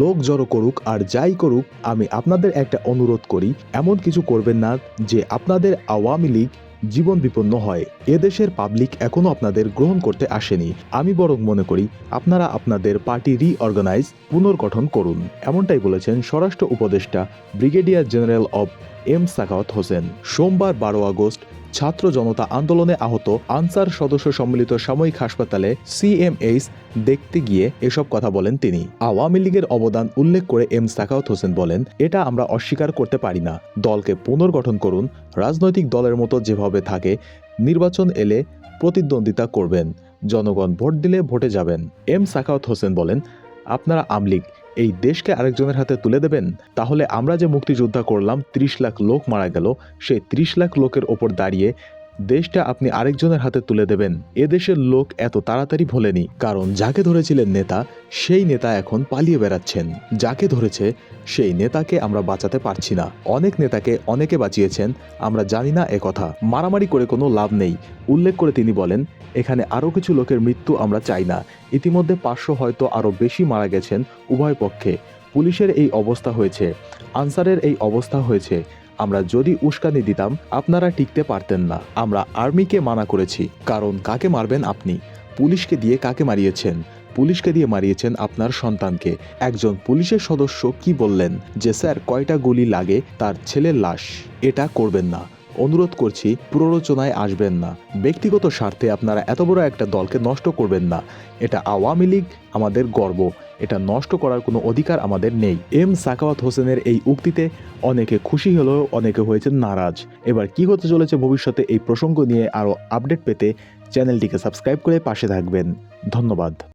লোক জড়ো করুক আর যাই করুক, আমি আপনাদের একটা অনুরোধ করি, এমন কিছু করবেন না যে আপনাদের আওয়ামী লীগ জীবন বিপন্ন হয়। এদেশের পাবলিক এখনও আপনাদের গ্রহণ করতে আসেনি। আমি বরং মনে করি, আপনারা আপনাদের পার্টি রিঅর্গানাইজ পুনর্গঠন করুন। এমনটাই বলেছেন স্বরাষ্ট্র উপদেষ্টা ব্রিগেডিয়ার জেনারেল অব এম সাকাওয়াত হোসেন। সোমবার বারো আগস্ট ছাত্র জনতা আন্দোলনে আহত আনসার সদস্য সম্মিলিত সাময়িক হাসপাতালে সিএমএইচ দেখতে গিয়ে এসব কথা বলেন তিনি। আওয়ামী লীগের অবদান উল্লেখ করে এম সাকাওয়াত হোসেন বলেন, এটা আমরা অস্বীকার করতে পারি না। দলকে পুনর্গঠন করুন, রাজনৈতিক দলের মতো যেভাবে থাকে, নির্বাচন এলে প্রতিদ্বন্দ্বিতা করবেন। জনগণ ভোট দিলে ভোটে যাবেন। এম সাকাওয়াত হোসেন বলেন, আপনারা আমলিগ এই দেশকে আরেকজনের হাতে তুলে দেবেন? তাহলে আমরা যে মুক্তিযোদ্ধা করলাম, ত্রিশ লাখ লোক মারা গেল, সেই ত্রিশ লাখ লোকের ওপর দাঁড়িয়ে দেশটা আপনি আরেকজনের হাতে তুলে দেবেন। এদেশের লোক এত তাড়াতাড়ি ভোলেনি, কারণ যাকে ধরেছিলেন নেতা, সেই নেতা এখন পালিয়ে বেড়াচ্ছেন। যাকে ধরেছে, সেই নেতাকে আমরা বাঁচাতে পারছি না। অনেক নেতাকে অনেকে বাঁচিয়েছেন, আমরা জানি না কথা। মারামারি করে কোনো লাভ নেই। উল্লেখ করে তিনি বলেন, এখানে আরও কিছু লোকের মৃত্যু আমরা চাই না। ইতিমধ্যে পাঁচশো হয়তো আরও বেশি মারা গেছেন উভয় পক্ষে। পুলিশের এই অবস্থা হয়েছে। আনসারের এই অবস্থা হয়েছে। আমরা যদি উস্কানি দিতাম, আপনারা টিকতে পারতেন না। আমরা আর্মিকে মানা করেছি, কারণ কাকে মারবেন আপনি? পুলিশকে দিয়ে কাকে মারিয়েছেন? পুলিশকে দিয়ে মারিয়েছেন আপনার সন্তানকে। একজন পুলিশের সদস্য কি বললেন যে, স্যার, কয়টা গুলি লাগে তার ছেলের লাশ? এটা করবেন না। অনুরোধ করছি, প্ররোচনায় আসবেন না। ব্যক্তিগত স্বার্থে আপনারা এত বড় একটা দলকে নষ্ট করবেন না। এটা আওয়ামী লীগ আমাদের গর্ব। এটা নষ্ট করার কোনো অধিকার আমাদের নেই। এম সাকাওয়াত হোসেনের এই উক্তিতে অনেকে খুশি হলেও অনেকে হয়েছেন নারাজ। এবার কি হতে চলেছে ভবিষ্যতে এই প্রসঙ্গ নিয়ে আরও আপডেট পেতে চ্যানেলটিকে সাবস্ক্রাইব করে পাশে থাকবেন। ধন্যবাদ।